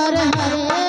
हर हरे